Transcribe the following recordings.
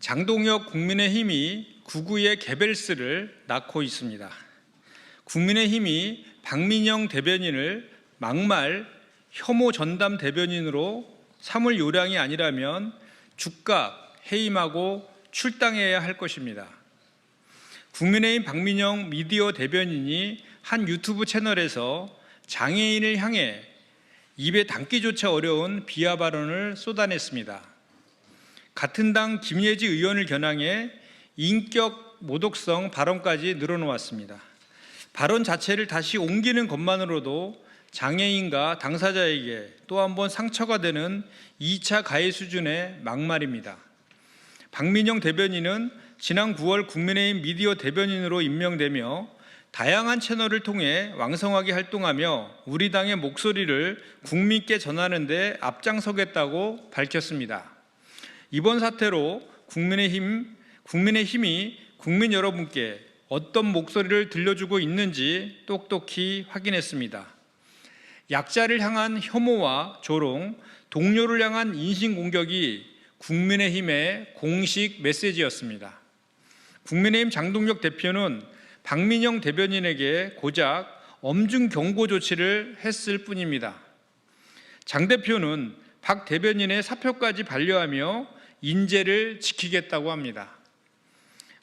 장동혁 국민의힘이 구구의 개벨스를 낳고 있습니다. 국민의힘이 박민영 대변인을 막말 혐오 전담 대변인으로 삼을 요량이 아니라면 즉각 해임하고 출당해야 할 것입니다. 국민의힘 박민영 미디어 대변인이 한 유튜브 채널에서 장애인을 향해 입에 담기조차 어려운 비하 발언을 쏟아냈습니다. 같은 당 김예지 의원을 겨냥해 인격 모독성 발언까지 늘어놓았습니다. 발언 자체를 다시 옮기는 것만으로도 장애인과 당사자에게 또 한 번 상처가 되는 2차 가해 수준의 막말입니다. 박민영 대변인은 지난 9월 국민의힘 미디어 대변인으로 임명되며 다양한 채널을 통해 왕성하게 활동하며 우리 당의 목소리를 국민께 전하는 데 앞장서겠다고 밝혔습니다. 이번 사태로 국민의힘 국민의힘이 국민 여러분께 어떤 목소리를 들려주고 있는지 똑똑히 확인했습니다. 약자를 향한 혐오와 조롱, 동료를 향한 인신 공격이 국민의힘의 공식 메시지였습니다. 국민의힘 장동혁 대표는 박민영 대변인에게 고작 엄중 경고 조치를 했을 뿐입니다. 장 대표는 박 대변인의 사표까지 반려하며 인재를 지키겠다고 합니다.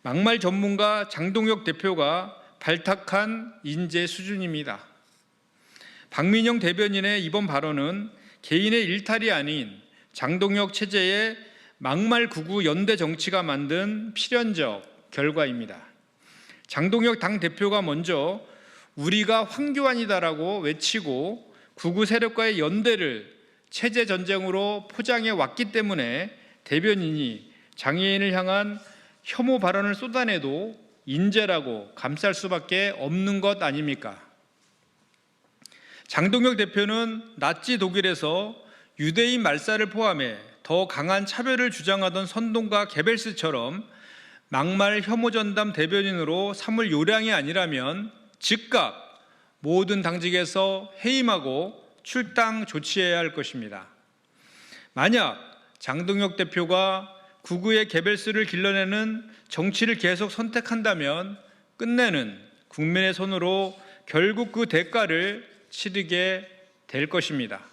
막말 전문가 장동혁 대표가 발탁한 인재 수준입니다. 박민영 대변인의 이번 발언은 개인의 일탈이 아닌 장동혁 체제의 막말 구구 연대 정치가 만든 필연적 결과입니다. 장동혁 당 대표가 먼저 우리가 황교안이다라고 외치고 구구 세력과의 연대를 체제 전쟁으로 포장해 왔기 때문에 대변인이 장애인을 향한 혐오 발언을 쏟아내도 인재라고 감쌀 수밖에 없는 것 아닙니까? 장동혁 대표는 나치 독일에서 유대인 말살을 포함해 더 강한 차별을 주장하던 선동가 게벨스처럼 막말 혐오 전담 대변인으로 삼을 요량이 아니라면 즉각 모든 당직에서 해임하고 출당 조치해야 할 것입니다. 만약 장동혁 대표가 구구의 개별수를 길러내는 정치를 계속 선택한다면 끝내는 국민의 손으로 결국 그 대가를 치르게 될 것입니다.